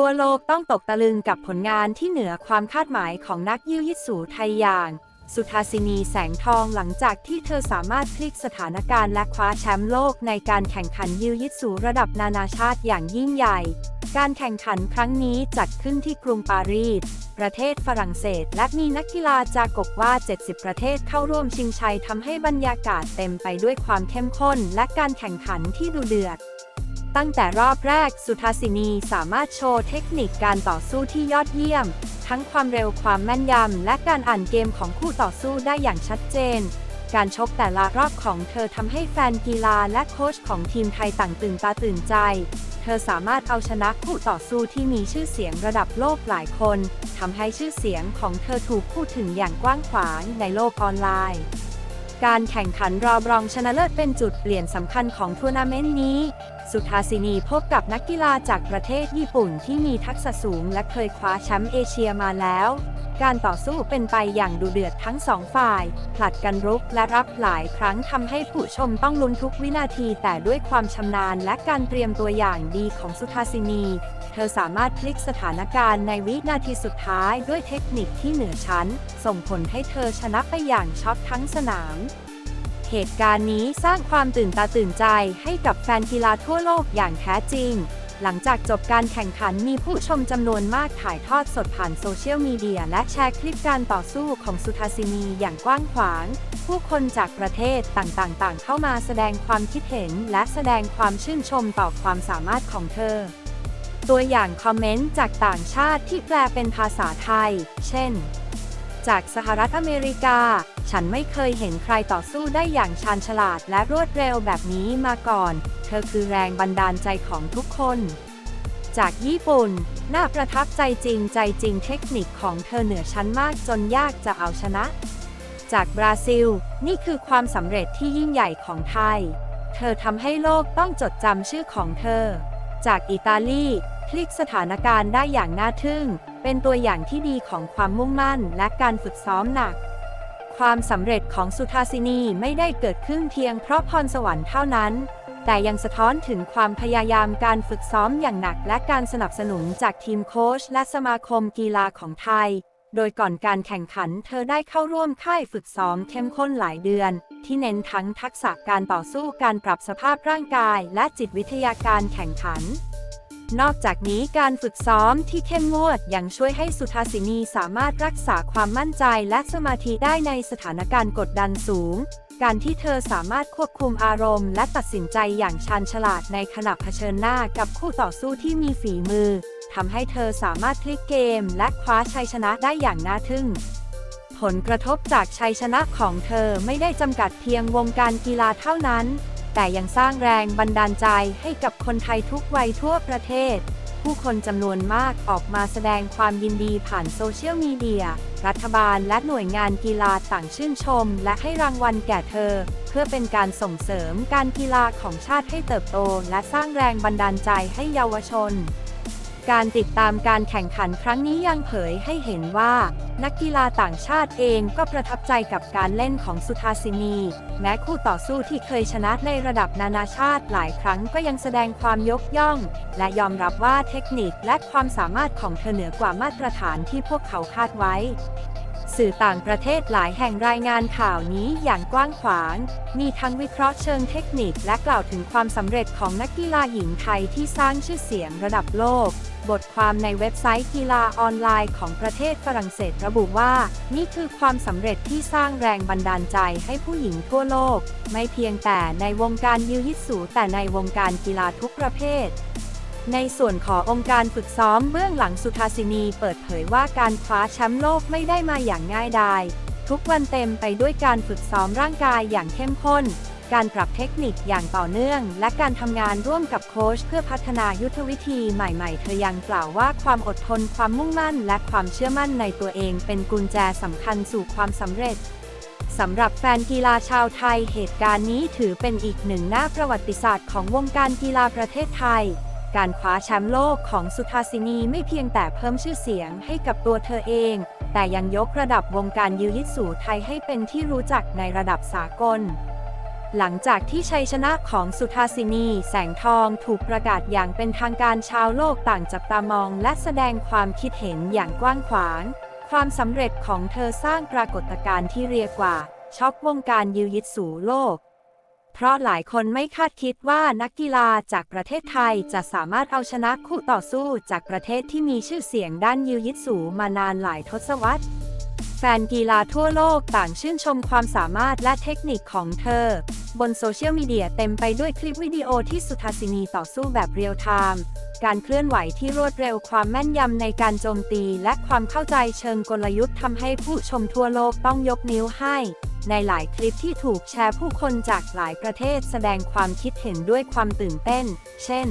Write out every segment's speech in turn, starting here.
ทั่วโลกต้องตกตะลึงกับผลงานที่เหนือความคาดหมายของนักยิวยิสูไทยอย่าง สุทาสินีแสงทองหลังจากที่เธอสามารถพลิกสถานการณ์และคว้าแชมป์โลกในการแข่งขันยิวยิสูระดับนานาชาติอย่างยิ่งใหญ่ การแข่งขันครั้งนี้จัดขึ้นที่กรุงปารีส ประเทศฝรั่งเศส และมีนักกีฬาจากกว่า 70 ประเทศเข้าร่วมชิงชัยทำให้บรรยากาศเต็มไปด้วยความเข้มข้น และการแข่งขันที่ดุเดือด ตั้งแต่รอบแรกสุทาสินีสามารถโชว์เทคนิคการต่อสู้ที่ยอดเยี่ยม ทั้งความเร็วความแม่นยำ และการอ่านเกมของคู่ต่อสู้ได้อย่างชัดเจน การชกแต่ละรอบของเธอทำให้แฟนกีฬาและโค้ชของทีมไทยต่างตื่นตาตื่นใจ เธอสามารถเอาชนะคู่ต่อสู้ที่มีชื่อเสียงระดับโลกหลายคนทำให้ชื่อเสียงของเธอถูกพูดถึงอย่างกว้างขวางในโลกออนไลน์การแข่งขันรอบรองชนะเลิศเป็นจุดเปลี่ยนสำคัญของทัวร์นาเมนต์นี้ สุทาสินีพบกับนักกีฬาจากประเทศญี่ปุ่นที่มีทักษะสูงและเคยคว้าแชมป์เอเชียมาแล้ว การต่อสู้เป็นไปอย่างดุเดือดทั้งสองฝ่าย ผลัดกันรุกและรับหลายครั้งทำให้ผู้ชมต้องลุ้นทุกวินาทีแต่ด้วยความชำนาญและการเตรียมตัวอย่างดีของสุทาสินี เธอสามารถพลิกสถานการณ์ในวินาทีสุดท้ายด้วยเทคนิคที่เหนือชั้น ส่งผลให้เธอชนะไปอย่างช็อกทั้งสนาม เหตุการณ์นี้สร้างความตื่นตาตื่นใจให้กับแฟนกีฬาทั่วโลกอย่างแท้จริง หลังจากจบการแข่งขันมีผู้ชมจำนวนมากถ่ายทอดสดผ่านโซเชียลมีเดียและแชร์คลิปการต่อสู้ของสุทาสินีอย่างกว้างขวาง ผู้คนจากประเทศต่างๆเข้ามาแสดงความคิดเห็นและแสดงความชื่นชมต่อความสามารถของเธอ ตัวอย่างคอมเมนต์จากต่างชาติที่แปลเป็นภาษาไทย เช่น จากสหรัฐอเมริกา ฉันไม่เคยเห็นใครต่อสู้ได้อย่างชาญฉลาดและรวดเร็วแบบนี้มาก่อน เธอคือแรงบันดาลใจของทุกคน จากญี่ปุ่น น่าประทับใจจริงใจจริงเทคนิคของเธอเหนือชั้นมากจนยากจะเอาชนะ จากบราซิล นี่คือความสำเร็จที่ยิ่งใหญ่ของไทย เธอทำให้โลกต้องจดจำชื่อของเธอ จากอิตาลีพลิกสถานการณ์ได้อย่างน่าทึ่ง เป็นตัวอย่างที่ดีของความมุ่งมั่นและการฝึกซ้อมหนัก ความสำเร็จของสุทาสินีไม่ได้เกิดขึ้นเพียงเพราะพรสวรรค์เท่านั้น แต่ยังสะท้อนถึงความพยายามการฝึกซ้อมอย่างหนัก และการสนับสนุนจากทีมโค้ชและสมาคมกีฬาของไทย โดยก่อนการแข่งขันเธอได้เข้าร่วมค่ายฝึกซ้อมเข้มข้นหลายเดือน ที่เน้นทั้งทักษะการต่อสู้การปรับสภาพร่างกาย และจิตวิทยาการแข่งขัน นอกจากนี้การฝึกซ้อมที่เข้มงวดยังช่วยให้สุทาสินีสามารถรักษาความมั่นใจและสมาธิได้ในสถานการณ์กดดันสูง การที่เธอสามารถควบคุมอารมณ์และตัดสินใจอย่างชาญฉลาดในขณะเผชิญหน้ากับคู่ต่อสู้ที่มีฝีมือทำให้เธอสามารถพลิกเกมและคว้าชัยชนะได้อย่างน่าทึ่ง ผลกระทบจากชัยชนะของเธอไม่ได้จำกัดเพียงวงการกีฬาเท่านั้น แต่ยังสร้างแรงบันดาลใจให้กับคนไทยทุกวัยทั่วประเทศ ผู้คนจำนวนมากออกมาแสดงความยินดีผ่านโซเชียลมีเดีย รัฐบาลและหน่วยงานกีฬาต่างชื่นชม และให้รางวัลแก่เธอ เพื่อเป็นการส่งเสริมการกีฬาของชาติให้เติบโต และสร้างแรงบันดาลใจให้เยาวชน การติดตามการแข่งขันครั้งนี้ยังเผยให้เห็นว่า นักกีฬาต่างชาติเองก็ประทับใจกับการเล่นของสุทาสินี แม้คู่ต่อสู้ที่เคยชนะในระดับนานาชาติหลายครั้งก็ยังแสดงความยกย่อง และยอมรับว่าเทคนิคและความสามารถของเธอเหนือกว่ามาตรฐานที่พวกเขาคาดไว้สื่อต่างประเทศหลายแห่งรายงานข่าวนี้อย่างกว้างขวาง มีทั้งวิเคราะห์เชิงเทคนิคและกล่าวถึงความสำเร็จของนักกีฬาหญิงไทยที่สร้างชื่อเสียงระดับโลก บทความในเว็บไซต์กีฬาออนไลน์ของประเทศฝรั่งเศสระบุว่า นี่คือความสำเร็จที่สร้างแรงบันดาลใจให้ผู้หญิงทั่วโลก ไม่เพียงแต่ในวงการยิวยิสูแต่ในวงการกีฬาทุกประเภทในส่วนขององค์การฝึกซ้อมเบื้องหลังสุทาสินีเปิดเผยว่าการคว้าแชมป์โลกไม่ได้มาอย่างง่ายดาย ทุกวันเต็มไปด้วยการฝึกซ้อมร่างกายอย่างเข้มข้น การปรับเทคนิคอย่างต่อเนื่อง และการทำงานร่วมกับโค้ชเพื่อพัฒนายุทธวิธีใหม่ๆ เธอยังกล่าวว่าความอดทนความมุ่งมั่น และความเชื่อมั่นในตัวเอง เป็นกุญแจสำคัญสู่ความสำเร็จสำหรับแฟนกีฬาชาวไทย เหตุการณ์นี้ถือเป็นอีกหนึ่งหน้าประวัติศาสตร์ของวงการกีฬาประเทศไทย การคว้าแชมป์โลกของสุทาสินีไม่เพียงแต่เพิ่มชื่อเสียงให้กับตัวเธอเอง แต่ยังยกระดับวงการยิวยิสูไทยให้เป็นที่รู้จักในระดับสากล หลังจากที่ชัยชนะของสุทาสินี แสงทองถูกประกาศอย่างเป็นทางการชาวโลกต่างจับตามองและแสดงความคิดเห็นอย่างกว้างขวาง ความสำเร็จของเธอสร้างปรากฏการณ์ที่เรียกว่า ช็อกวงการยิวยิตสูโลก เพราะหลายคนไม่คาดคิดว่านักกีฬาจากประเทศไทยจะสามารถเอาชนะคู่ต่อสู้จากประเทศที่มีชื่อเสียงด้านยิวยิตสูมานานหลายทศวรรษ แฟนกีฬาทั่วโลกต่างชื่นชมความสามารถและเทคนิคของเธอ บนโซเชียลมีเดียเต็มไปด้วยคลิปวิดีโอที่สุทาสินีต่อสู้แบบเรียลไทม์การเคลื่อนไหวที่รวดเร็วความแม่นยำในการโจมตี และความเข้าใจเชิงกลยุทธ์ทำให้ผู้ชมทั่วโลกต้องยกนิ้วให้ ในหลายคลิปที่ถูกแชร์ผู้คนจากหลายประเทศแสดงความคิดเห็นด้วยความตื่นเต้น เช่น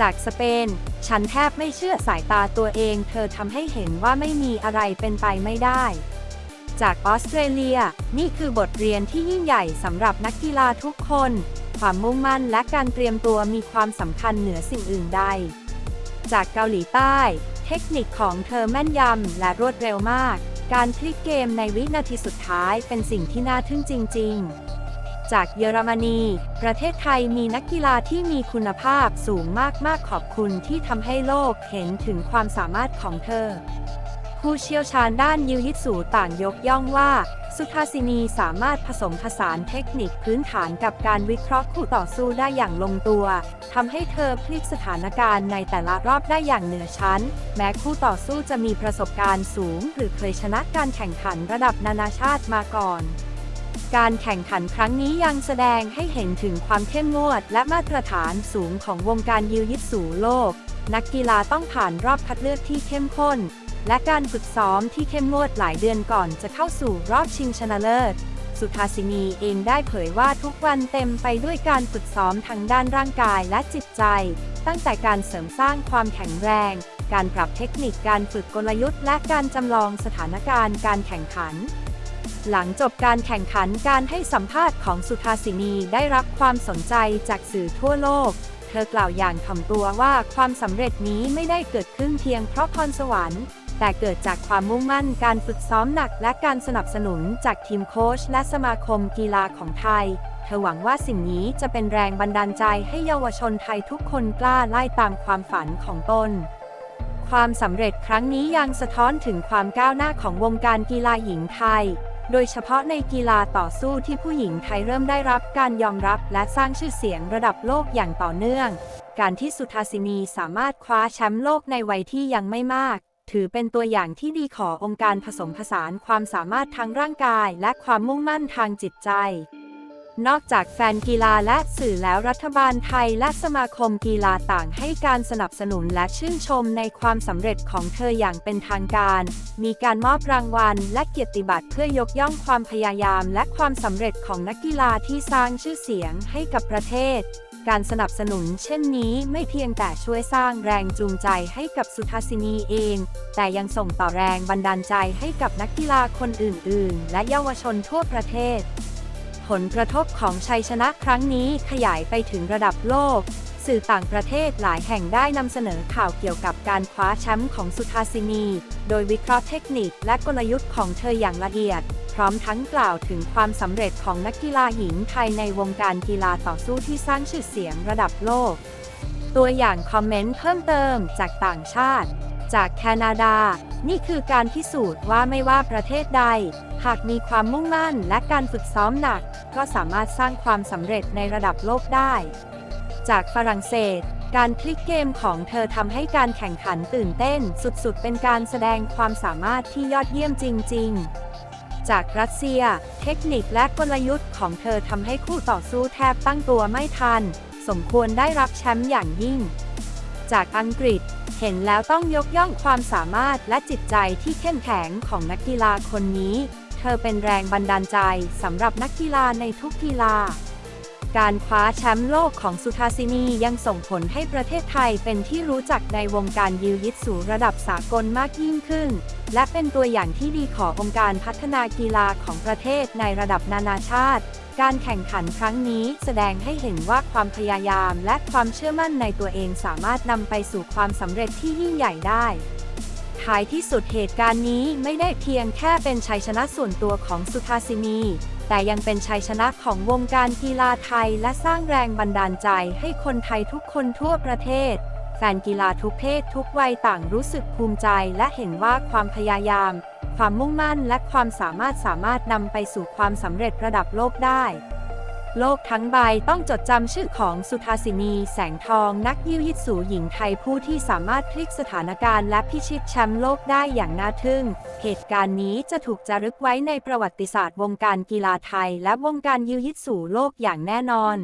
จากสเปน ฉันแทบไม่เชื่อสายตาตัวเอง เธอทำให้เห็นว่าไม่มีอะไรเป็นไปไม่ได้ จากออสเตรเลีย นี่คือบทเรียนที่ยิ่งใหญ่สำหรับนักกีฬาทุกคน ความมุ่งมั่นและการเตรียมตัวมีความสำคัญเหนือสิ่งอื่นใด จากเกาหลีใต้ เทคนิคของเธอแม่นยำและรวดเร็วมาก การพลิกเกมในวินาทีสุดท้ายเป็นสิ่งที่น่าทึ่งจริง ๆ จากเยอรมนี ประเทศไทยมีนักกีฬาที่มีคุณภาพสูงมาก ๆ ขอบคุณที่ทำให้โลกเห็นถึงความสามารถของเธอ ผู้เชี่ยวชาญด้านยิวยิสูต่างยกย่องว่า สุทาสินีสามารถผสมผสานเทคนิคพื้นฐานกับการวิเคราะห์คู่ต่อสู้ได้อย่างลงตัวทำให้เธอพลิกสถานการณ์ในแต่ละรอบได้อย่างเหนือชั้น แม้คู่ต่อสู้จะมีประสบการณ์สูง หรือเคยชนะการแข่งขันระดับนานาชาติมาก่อน การแข่งขันครั้งนี้ยังแสดงให้เห็นถึงความเข้มงวด และมาตรฐานสูงของวงการยิวยิตสูโลก นักกีฬาต้องผ่านรอบคัดเลือกที่เข้มข้น และการฝึกซ้อมที่เข้มงวดหลายเดือนก่อนจะเข้าสู่รอบชิงชนะเลิศ สุทาสินีเองได้เผยว่าทุกวันเต็มไปด้วยการฝึกซ้อมทั้งด้านร่างกายและจิตใจ ตั้งแต่การเสริมสร้างความแข็งแรง การปรับเทคนิคการฝึกกลยุทธ์ และการจำลองสถานการณ์การแข่งขัน หลังจบการแข่งขันการให้สัมภาษณ์ของสุทาสินีได้รับความสนใจจากสื่อทั่วโลก เธอกล่าวอย่างถ่อมตัวว่าความสำเร็จนี้ไม่ได้เกิดขึ้นเพียงเพราะพรสวรรค์ แต่เกิดจากความมุ่งมั่นการฝึกซ้อมหนักและการสนับสนุนจากทีมโค้ชและสมาคมกีฬาของไทย เธอหวังว่าสิ่งนี้จะเป็นแรงบันดาลใจให้เยาวชนไทยทุกคนกล้าไล่ตามความฝันของตนความสำเร็จครั้งนี้ยังสะท้อนถึงความก้าวหน้าของวงการกีฬาหญิงไทย โดยเฉพาะในกีฬาต่อสู้ที่ผู้หญิงไทยเริ่มได้รับการยอมรับและสร้างชื่อเสียงระดับโลกอย่างต่อเนื่อง การที่สุทาสินีสามารถคว้าแชมป์โลกในวัยที่ยังไม่มาก ถือเป็นตัวอย่างที่ดีขององค์การผสมผสานความสามารถทางร่างกาย และความมุ่งมั่นทางจิตใจ นอกจากแฟนกีฬาและสื่อแล้วรัฐบาลไทยและสมาคมกีฬาต่างให้การสนับสนุนและชื่นชมในความสำเร็จของเธออย่างเป็นทางการ มีการมอบรางวัลและเกียรติบัตรเพื่อยกย่องความพยายามและความสำเร็จของนักกีฬาที่สร้างชื่อเสียงให้กับประเทศการสนับสนุนเช่นนี้ไม่เพียงแต่ช่วยสร้างแรงจูงใจให้กับสุทาสินีเอง แต่ยังส่งต่อแรงบันดาลใจให้กับนักกีฬาคนอื่น ๆ และเยาวชนทั่วประเทศ ผลกระทบของชัยชนะครั้งนี้ขยายไปถึงระดับโลก สื่อต่างประเทศหลายแห่งได้นำเสนอข่าวเกี่ยวกับการคว้าแชมป์ของสุทาสินี โดยวิเคราะห์เทคนิคและกลยุทธ์ของเธออย่างละเอียด พร้อมทั้งกล่าวถึงความสำเร็จของนักกีฬาหญิงไทยในวงการกีฬาต่อสู้ที่สร้างชื่อเสียงระดับโลก ตัวอย่างคอมเมนต์เพิ่มเติมจากต่างชาติ จากแคนาดา นี่คือการพิสูจน์ว่าไม่ว่าประเทศใด หากมีความมุ่งมั่นและการฝึกซ้อมหนัก ก็สามารถสร้างความสำเร็จในระดับโลกได้ จากฝรั่งเศส การพลิกเกมของเธอทำให้การแข่งขันตื่นเต้นสุดๆ เป็นการแสดงความสามารถที่ยอดเยี่ยมจริง ๆจากรัสเซีย เทคนิคและกลยุทธ์ของเธอทำให้คู่ต่อสู้แทบตั้งตัวไม่ทัน สมควรได้รับแชมป์อย่างยิ่ง จากอังกฤษ เห็นแล้วต้องยกย่องความสามารถและจิตใจที่เข้มแข็งของนักกีฬาคนนี้ เธอเป็นแรงบันดาลใจสำหรับนักกีฬาในทุกกีฬา การคว้าแชมป์โลกของสุทาสินียังส่งผลให้ประเทศไทยเป็นที่รู้จักในวงการยิวยิตสูระดับสากลมากยิ่งขึ้น และเป็นตัวอย่างที่ดีขององค์การพัฒนากีฬาของประเทศในระดับนานาชาติ การแข่งขันครั้งนี้แสดงให้เห็นว่าความพยายามและความเชื่อมั่นในตัวเองสามารถนำไปสู่ความสำเร็จที่ยิ่งใหญ่ได้ท้ายที่สุดเหตุการณ์นี้ไม่ได้เพียงแค่เป็นชัยชนะส่วนตัวของสุทาสินี แต่ยังเป็นชัยชนะของวงการกีฬาไทยและสร้างแรงบันดาลใจให้คนไทยทุกคนทั่วประเทศ ฟนกีฬาทุกเพศทุกวัยต่างรู้สึกภูมิใจและเห็นว่าความพยายาม ความมุ่งมั่นและความสามารถสามารถนำไปสู่ความสำเร็จระดับโลกได้ โลกทั้งใบต้องจดจำชื่อของสุธาสินี แสงทองนักยิวยิตสูหญิงไทยผู้ที่สามารถพลิกสถานการณ์และพิชิตแชมป์โลกได้อย่างน่าทึ่ง เหตุการณ์นี้จะถูกจารึกไว้ในประวัติศาสตร์วงการกีฬาไทย และวงการยิวยิตสูโลกอย่างแน่นอน